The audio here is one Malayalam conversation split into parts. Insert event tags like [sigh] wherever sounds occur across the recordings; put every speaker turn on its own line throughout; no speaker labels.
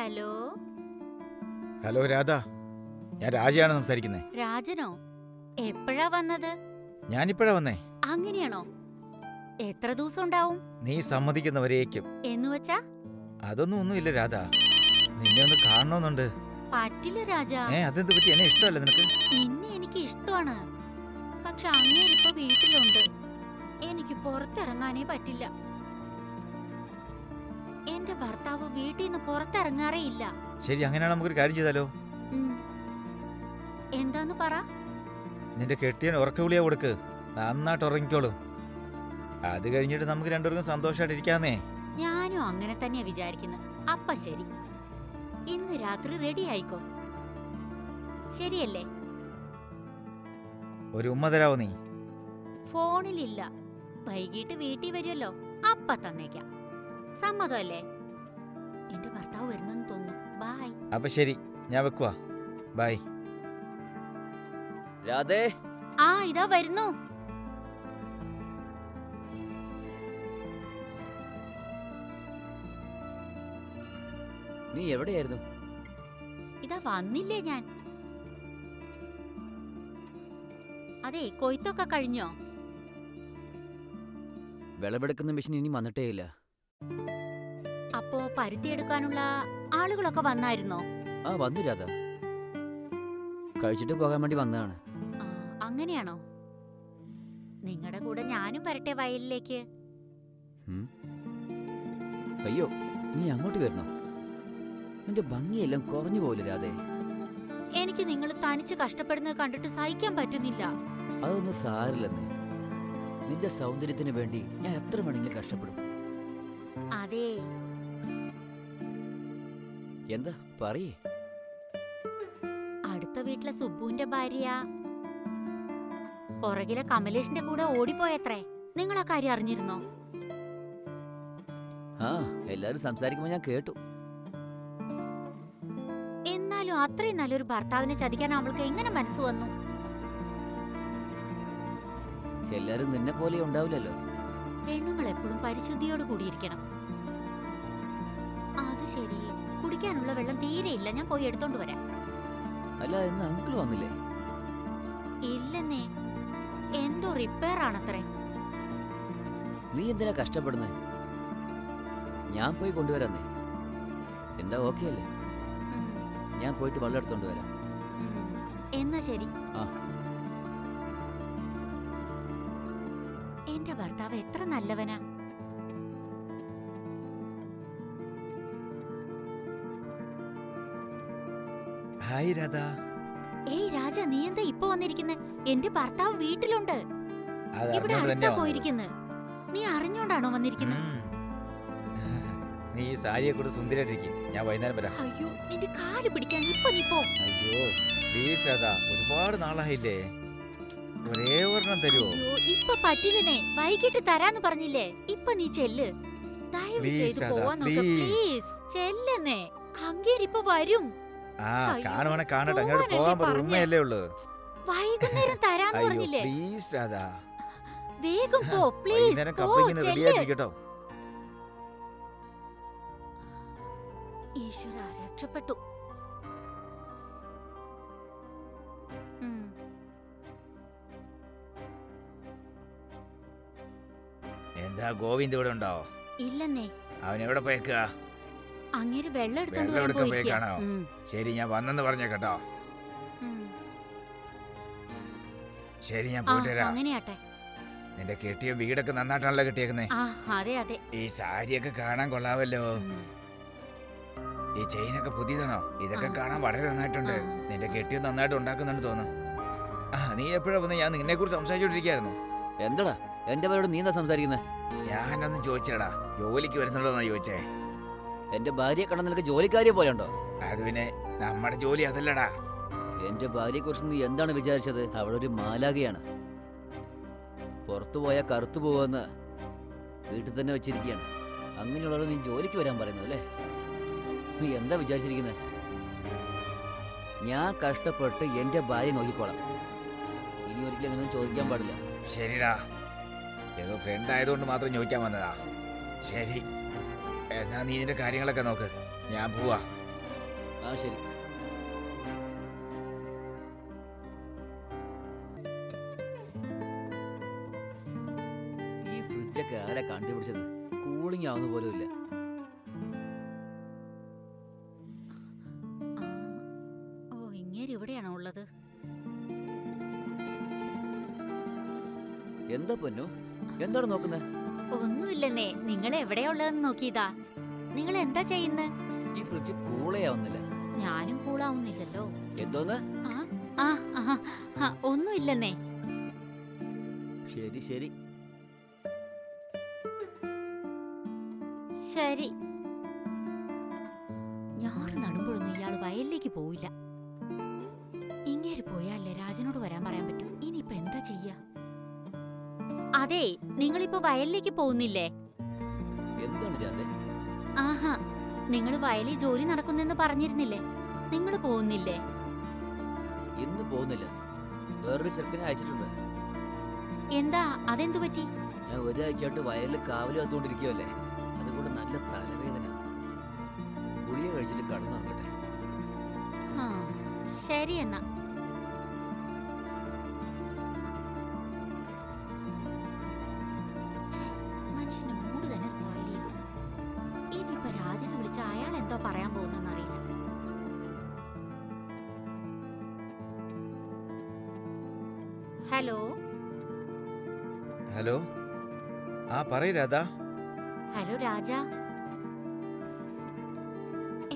ഹലോ?
ഹലോ രാധ. ഞാൻ രാജയാണ് സംസാരിക്കുന്നത്
രാജനോ? എപ്പോഴാ വന്നത്?
ഞാനിപ്പോഴാ വന്നേ.
അങ്ങനെയാണോ? എത്ര ദിവസം ഉണ്ടാവും?
നീ സമ്മതിക്കുന്നവരേക്കും.
എന്ന് വെച്ചാ?
അതൊന്നും ഒന്നുമില്ല രാധ. നിന്നെ ഒന്ന് കാണണമെന്നുണ്ട്
പറ്റില്ല രാജ.
ഏ അതെന്ത് പറ്റി? എന്നെ ഇഷ്ടമല്ല നിനക്ക്?
നിന്നെ എനിക്ക് ഇഷ്ടമാണ്. പക്ഷെ അങ്ങേരിപ്പോ വീട്ടിലുണ്ട്. എനിക്ക് പുറത്തിറങ്ങാനേ പറ്റില്ല. എന്റെ ഭർത്താവ് വീട്ടിൽ നിന്ന് പുറത്തിറങ്ങാറേ ഇല്ല
ശരി അങ്ങനെയാണ് നമുക്കൊരു കാര്യം ചെയ്താലോ?
ഉം. എന്താന്ന് പറ.
നിന്റെ കെട്ടിയൻ ഉറക്കവിളിയാ കൊടുക്ക്. നന്നായിട്ട് ഉറങ്ങിക്കോളും. അത് കഴിഞ്ഞിട്ട് നമുക്ക് രണ്ടുപേർക്കും സന്തോഷമായിട്ട് ഇരിക്കാന്നേ.
ഞാനും അങ്ങനെ തന്നെയാ വിചാരിക്കുന്നത് അപ്പ ശരി. ഇന്ന് രാത്രി റെഡി ആയിക്കോ? ശരിയല്ലേ?
ഒരു ഉമ്മ തരാവോ നീ?
ഫോണിലില്ല. വൈകിട്ട് വീട്ടിൽ വരുമല്ലോ അപ്പ തന്നേക്കാം. സമ്മതമല്ലേ? എന്റെ ഭർത്താവ് വരുന്നെന്ന് തോന്നുന്നു. ബൈ
അപ്പൊ ശരി. ഞാൻ വെക്കുവാ. ബൈ
രാധേ.
ആ ഇതാ വരുന്നു.
നീ എവിടെയായിരുന്നു?
ഇതാ വന്നില്ലേ ഞാൻ. അതെ കൊയ്ത്തൊക്കെ കഴിഞ്ഞോ?
വിളവെടുക്കുന്ന മെഷീൻ ഇനി വന്നിട്ടേ ഇല്ല.
അപ്പോ പരുത്തി എടുക്കാനുള്ള ആളുകളൊക്കെ വന്നായിരുന്നോ?
ആ വന്നു രാധ. കഴിച്ചിട്ട് പോകാൻ വേണ്ടി വന്നതാണ്.
ആ, അങ്ങനെയാണോ? നിങ്ങളുടെ കൂടെ ഞാനും വരട്ടെ വയലിലേക്ക്.
ഉം. അയ്യോ നീ അങ്ങോട്ട് വരണോ. നിന്റെ ഭംഗിയെല്ലാം കുറഞ്ഞു പോലെ രാധേ?
എനിക്ക് നിങ്ങൾ തനിച്ച് കഷ്ടപ്പെടുന്നത് കണ്ടിട്ട് സഹിക്കാൻ പറ്റുന്നില്ല.
അതൊന്നും സാരില്ലെന്നേ നിന്റെ സൗന്ദര്യത്തിന് വേണ്ടി ഞാൻ എത്ര വേണമെങ്കിലും കഷ്ടപ്പെടും.
അതെ.
എന്താ? പറയേ.
അടുത്ത വീട്ടിലെ സുബുവിന്റെ ഭാര്യ. പുറകിലെ കമലേഷിന്റെ കൂടെ ഓടിപ്പോയത്രേ. നിങ്ങൾ ആ കാര്യം അറിഞ്ഞിരുന്നോ?
ആ എല്ലാരും സംസാരിക്കുമ്പോ ഞാൻ കേട്ടു.
എന്നാലും അത്രയും നല്ലൊരു ഭർത്താവിനെ ചതിക്കാൻ അവൾക്ക് എങ്ങനെ മനസ്സ് വന്നു?
എല്ലാരും നിന്നെ പോലെ ഉണ്ടാവില്ലല്ലോ.
പെണ്ണുങ്ങൾ എപ്പോഴും പരിശുദ്ധിയോട് കൂടിയിരിക്കണം. അത് ശരി. കുടിക്കാനുള്ള വെള്ളം തീരെയില്ല ഞാൻ പോയി എടുത്തോണ്ട് വരാം.
അല്ല എന്ന് അങ്കിൾ വന്നില്ലേ?
ഇല്ലെന്നേ. എന്തോ റിപ്പയർ ആണത്രേ.
നീ എന്തിനാ കഷ്ടപ്പെടുന്നത് ഞാൻ പോയി കൊണ്ടുവരാന്നേ. എന്താ ഓക്കെ അല്ലേ?
ഉം,
ഞാൻ പോയിട്ട് വെള്ളം എടുത്തോണ്ട് വരാം.
ഉം. എന്നാ ശരി. എന്റെ ഭർത്താവ് എത്ര നല്ലവനാ.
ഹായ് രാധ.
ഏയ് രാജ നീ എന്താ ഇപ്പൊ വന്നിരിക്കുന്നെ? എന്റെ ഭർത്താവ് വീട്ടിലുണ്ട്. ഇവിടെ അടുത്താ പോയിരിക്കുന്നു. നീ അറിഞ്ഞോണ്ടാണോ വന്നിരിക്കുന്നത്
നീ ഈ സാരിയെ കൂടെ സുന്ദരായിട്ടിരിക്കും ഞാൻ വൈകുന്നേരം വരാം.
അയ്യോ നിന്റെ കാൽ പിടിക്കാൻ ഇപ്പൊ നീ പോ.
അയ്യോ പ്ലീസ് രാധ ഒരുപാട് നാളായില്ലേ. ഒരേ ഒരെണ്ണം തരുമോ
ഇപ്പൊ പറ്റില്ലെന്നേ. വൈകിട്ട് തരാന്ന് പറഞ്ഞില്ലേ? ഇപ്പൊ നീ ചെല്ല്. ദയവ് ചെയ്ത് പോവാൻ നോക്ക്. പ്ലീസ്. ചെല്ലെന്നേ. അങ്ങേരിപ്പൊ വരും.
ആ കാണുവാണെ കാണട്ടെ. അങ്ങോട്ട് പോകാൻ പറ്റും ഉമ്മയല്ലേ ഉള്ളു.
വൈകുന്നേരം തരാന്ന് പറഞ്ഞില്ലേ?
പ്ലീസ് രാധ.
വേഗം പോ [laughs] പ്ലീസ്. പോ ചെല്ല്. ഈശ്വര രക്ഷപ്പെട്ടു.
ഗോവിന്ദ് ഇവിടെ ഉണ്ടോ?
ഇല്ലെന്നേ.
അവൻ എവിടെ പോയേക്കാ
അങ്ങേര് വെള്ളം എടുത്തോണ്ട്
വെള്ളം
വരാൻ
എടുക്കാൻ
പോയിരിക്കാ.
പോയേക്കാണോ?
ഉം,
ശരി ഞാൻ വന്നെന്ന് പറഞ്ഞേക്കട്ടോ
ഉം.
ശരി ഞാൻ
ആ
പോയിട്ട് വരാം.
അങ്ങനെയാട്ടെ
നിന്റെ കെട്ടിയ വീടൊക്കെ നന്നായിട്ടാണല്ലോ കെട്ടിയേക്കുന്നേ?
ആ അതെ അതെ.
ഈ സാരിയൊക്കെ കാണാൻ കൊള്ളാവല്ലോ
ഉം.
ഈ ചെയിനൊക്കെ പുതിയതാണോ? ഇതൊക്കെ
ആ.
കാണാൻ വളരെ നന്നായിട്ടുണ്ട്.
ആ.
നിന്റെ കെട്ടിയ നന്നായിട്ട് ഉണ്ടാക്കുന്നുണ്ട് തോന്നുന്നു. ആ നീ എപ്പോഴാ വന്ന്? ഞാൻ നിന്നെ കുറിച്ച് സംസാരിച്ചോണ്ടിരിക്കായിരുന്നു
എന്താടാ? എന്റെ പേരോട് നീ എന്താ സംസാരിക്കുന്നത്
ഞാനൊന്ന് ചോദിച്ചടാ ജോലിക്ക് വരുന്നുണ്ടോന്നാ ചോദിച്ചേ?
എന്റെ ഭാര്യയെ കണ്ട നിനക്ക് ജോലിക്കാരിയെ പോലെ ഉണ്ടോ
അത് പിന്നെ നമ്മുടെ ജോലി അതല്ലടാ.
എന്റെ ഭാര്യയെ കുറിച്ച് നീ എന്താണ് വിചാരിച്ചത്? അവളൊരു മാലാകയാണ് പുറത്തു പോയാൽ കറുത്തു പോവെന്ന് വീട്ടിൽ തന്നെ വെച്ചിരിക്കുകയാണ്. അങ്ങനെയുള്ളവർ നീ ജോലിക്ക് വരാൻ പറയുന്നു അല്ലേ? നീ എന്താ വിചാരിച്ചിരിക്കുന്നത് ഞാൻ കഷ്ടപ്പെട്ട് എന്റെ ഭാര്യ നോക്കിക്കോളാം. ഇനി ഒരിക്കലും അങ്ങനെ ചോദിക്കാൻ പാടില്ല.
ശരിടാ ഏതോ ഫ്രണ്ട് ആയതുകൊണ്ട് മാത്രം ചോദിക്കാൻ വന്നതാ. ശരി. എന്നാ നീ നിന്റെ കാര്യങ്ങളൊക്കെ നോക്ക്. ഞാൻ പോവാ.
ആ ശരി. ഈ ഫ്രിഡ്ജൊക്കെ ആരാ കണ്ടുപിടിച്ചത്? കൂളിംഗ് ആവുന്ന പോലും ഇല്ല.
ആ, ഓ ഇങ്ങേര് ഇവിടെയാണോ ഉള്ളത്?
എന്താ പൊന്നു? എന്താണ് നോക്കുന്നത്
ഒന്നുമില്ലെന്നേ. നിങ്ങൾ എവിടെയുള്ളതെന്ന് നോക്കിയതാ. നിങ്ങൾ എന്താ ചെയ്യുന്നത്
ഈ ഫ്രിഡ്ജ് കൂളയാവുന്നില്ല.
ഞാനും കൂളാവുന്നില്ലല്ലോ.
എന്തോന്ന്?
ഒന്നുമില്ലെന്നേ.
ശരി ശരി.
ശരി. ഞാറ് നടുമ്പോഴൊന്നും ഇയാൾ വയലിലേക്ക് പോയില്ല ഇങ്ങേര് പോയാലേ രാജനോട് വരാൻ പറയാൻ പറ്റും. ഇനിയിപ്പൊ എന്താ ചെയ്യാ? അതെ നിങ്ങളിപ്പോ വയലിലേക്ക് പോകുന്നില്ലേ?
എന്താണ് രാധേ?
ആഹാ നിങ്ങൾ വയലിൽ ജോലി നടക്കുന്നെന്ന് പറഞ്ഞിരുന്നില്ലേ? നിങ്ങൾ പോകുന്നില്ലേ?
ഇന്ന് പോകുന്നില്ല. വേറൊരു ചെറുക്കനെ അയച്ചിട്ടുണ്ട്.
എന്താ അതെന്തു പറ്റി?
ഞാൻ ഒരാഴ്ചയായിട്ട് വയലിൽ കാവൽ വന്നുകൊണ്ടിരിക്കുവല്ലേ അതുകൊണ്ട് നല്ല തലവേദന. ഗുളിക കഴിച്ചിട്ട് കടന്നു
ആ, ശരി എന്നാ. ഹലോ.
ഹലോ. ആ പറയ് രാധാ.
ഹലോ രാജ.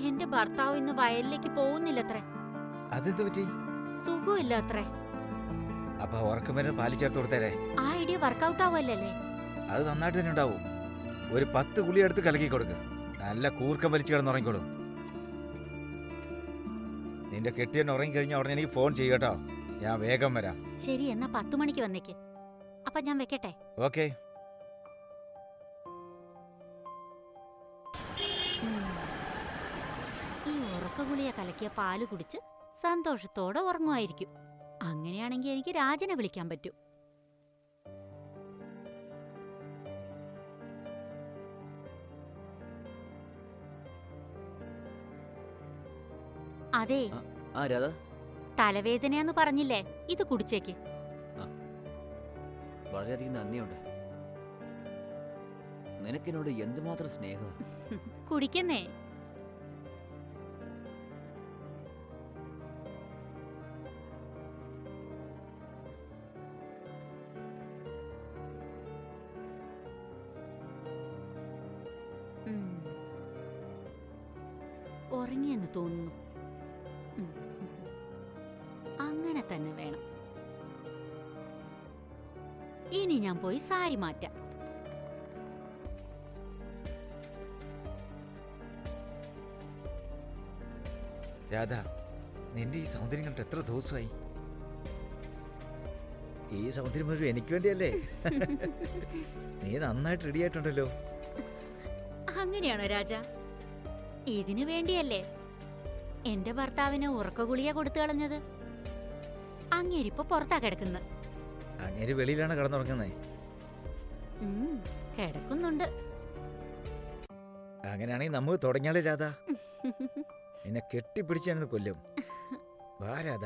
എന്റെ ഭർത്താവ് ഇന്ന് വയലിലേക്ക് പോകുന്നില്ലത്രേ.
അതെന്ത് പറ്റി?
സുഖമില്ല അത്രേ
അപ്പൊ ഉറക്കമരുന്ന് പാലി ചേർത്ത് കൊടുത്തേരെ.
ആ ഐഡിയ വർക്കൗട്ട് ആവുമല്ലേ
അത് നന്നായിട്ട് തന്നെ ഉണ്ടാവും. ഒരു പത്ത് ഗുളി എടുത്ത് കലക്കി കൊടുക്ക്. നല്ല കൂർക്കം വലിച്ചു കിടന്നുറങ്ങിക്കോളും നിന്റെ കെട്ടിയൻ ഉറങ്ങിക്കഴിഞ്ഞാൽ ഉടനെ എനിക്ക് ഫോൺ ചെയ്യട്ടോ കേട്ടോ. ഞാൻ വേഗം വരാം.
ശരി എന്നാ പത്ത് മണിക്ക് വന്നേക്ക്. അപ്പൊ ഞാൻ വെക്കട്ടെ?
ഓക്കെ.
ഈ ഉറക്കഗുളിയ കലക്കിയ പാൽ കുടിച്ച് സന്തോഷത്തോടെ ഉറങ്ങുമായിരിക്കും. അങ്ങനെയാണെങ്കിൽ എനിക്ക് രാജനെ വിളിക്കാൻ പറ്റൂ. അതെ.
ആ രാധ
തലവേദനയാന്ന് പറഞ്ഞില്ലേ? ഇത് കുടിച്ചേക്ക്.
വളരെയധികം നന്ദിയുണ്ട്. നിനക്കിനോട് എന്തുമാത്രം സ്നേഹം? [laughs]
കുടിക്കുന്നേ. ഉറങ്ങിയെന്ന് തോന്നുന്നു. തന്നെ വേണം. ഇനി ഞാൻ പോയി സാരി മാറ്റാം.
രാധ നിന്റെ ഈ സൗന്ദര്യം കണ്ടിട്ട് എത്ര ദിവസമായി? ഈ സൗന്ദര്യം മുഴുവൻ എനിക്ക് വേണ്ടിയല്ലേ? നീ നന്നായിട്ട് റെഡി ആയിട്ടുണ്ടല്ലോ.
അങ്ങനെയാണോ രാജ? ഇതിനു വേണ്ടിയല്ലേ? എന്റെ ഭർത്താവിന് ഉറക്ക ഗുളിക കൊടുത്തു കളഞ്ഞത്. അങ്ങേരിപ്പൊ പുറത്താ കിടക്കുന്നത്.
അങ്ങേര് വെളിയിലാണ് കിടന്നുറങ്ങുന്നേ.
കിടക്കുന്നുണ്ട്.
അങ്ങനെയാണെങ്കിൽ നമുക്ക് തുടങ്ങിയാലേ രാധ. എന്നെ കെട്ടിപ്പിടിച്ചാണെന്ന് കൊല്ലും. വാ രാധ.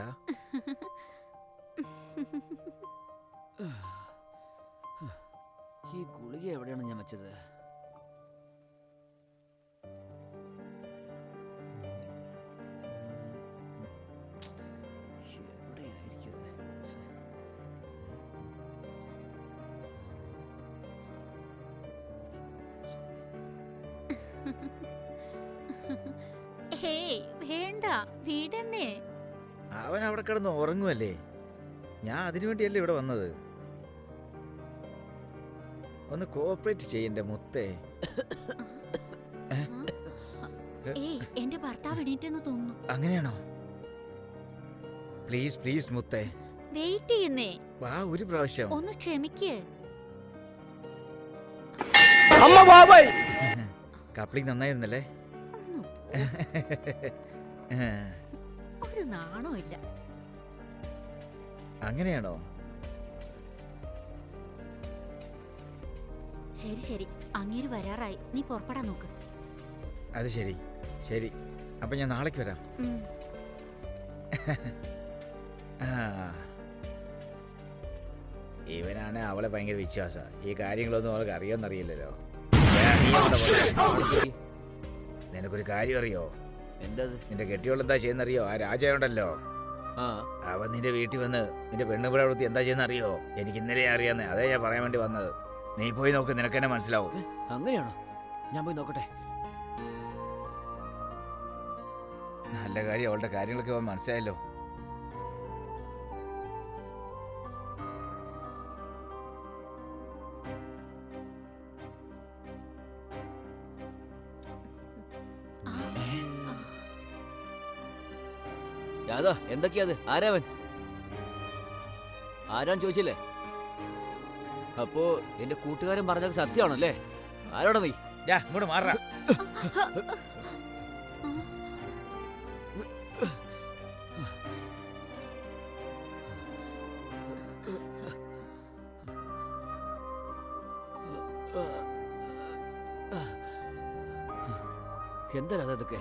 ഈ ഗുളിക എവിടെയാണ് ഞാൻ വെച്ചത്?
വേണ്ട വീടന്നേ.
അവൻ അവിടെ കിടന്ന് ഉറങ്ങുമല്ലേ ഞാൻ അതിനു വേണ്ടിയല്ലേ ഇവിടെ വന്നത്. ഒന്ന് കോപ്പറേറ്റ് ചെയ്യന്റെ മുത്തേ.
ഏയ് എന്റെ ഭർത്താവ് എണീറ്റെന്ന് തോന്നുന്നു.
അങ്ങനെയാണോ? പ്ലീസ് പ്ലീസ് മുത്തേ.
വെയിറ്റ് ചെയ്യുന്നേ.
വാ ഒരു പ്രാവശ്യം.
ഒന്ന് ക്ഷമിക്ക്.
കപ്ലിംഗ് നന്നായിരുന്നല്ലേ. [laughs]
ഒരു നാണോ ഇല്ല.
അങ്ങനെയാണോ?
ശരി ശരി. അങ്ങേര് വരാറായി. നീ പുറപ്പെടാൻ നോക്ക്.
അത് ശരി ശരി. അപ്പൊ ഞാൻ നാളേക്ക് വരാം.
ഉം.
ആ. ഇവനാണ് അവളെ ഭയങ്കര വിശ്വാസ. ഈ കാര്യങ്ങളൊന്നും അവൾക്ക് അറിയോന്നറിയില്ലല്ലോ. ഞാൻ നീ അവിടെ വന്ന് നിനക്കൊരു കാര്യം അറിയോ?
എന്താ
നിന്റെ കെട്ടിയോൾ എന്താ ചെയ്യുന്നറിയോ? ആ രാജയുണ്ടല്ലോ.
ആ.
അവൻ നിന്റെ വീട്ടിൽ വന്ന് നിന്റെ പെണ്ണുപിള്ള വൃത്തി എന്താ ചെയ്യുന്ന അറിയോ എനിക്ക് ഇന്നലെ അറിയാന്ന്. അതേ ഞാൻ പറയാൻ വേണ്ടി വന്നത്. നീ പോയി നോക്ക് നിനക്ക് തന്നെ മനസ്സിലാവും
അങ്ങനെയാണോ? ഞാൻ പോയി നോക്കട്ടെ.
നല്ല കാര്യം അവളുടെ കാര്യങ്ങളൊക്കെ അവൻ മനസ്സിലായല്ലോ.
രാധാ എന്തൊക്കെയാത്? ആരാവൻ? ആരാണ് ചോദിച്ചില്ലേ? അപ്പോ എന്റെ കൂട്ടുകാരൻ പറഞ്ഞത് സത്യമാണല്ലേ? ആരോടാ നീ?
ഇങ്ങോട്ട് മാറ
എന്താ രാധ ഇതൊക്കെ?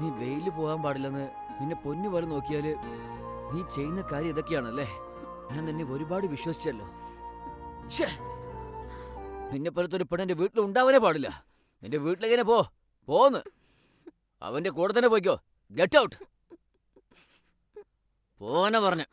നീ വെയിൽ പോകാൻ പാടില്ലെന്ന് നിന്നെ പൊന്നു പോലെ നോക്കിയാൽ നീ ചെയ്യുന്ന കാര്യം ഇതൊക്കെയാണല്ലേ? ഞാൻ നിന്നെ ഒരുപാട് വിശ്വസിച്ചല്ലോ. നിന്നെ പോലത്തെ ഒരു പെണ്ണ് എന്റെ വീട്ടിൽ ഉണ്ടാവാനേ പാടില്ല. നിന്റെ വീട്ടിലെങ്ങനെ പോ പോന്ന്. അവന്റെ കൂടെ തന്നെ പോയിക്കോ. ഗെറ്റ് ഔട്ട് പോന്നെ പറഞ്ഞ.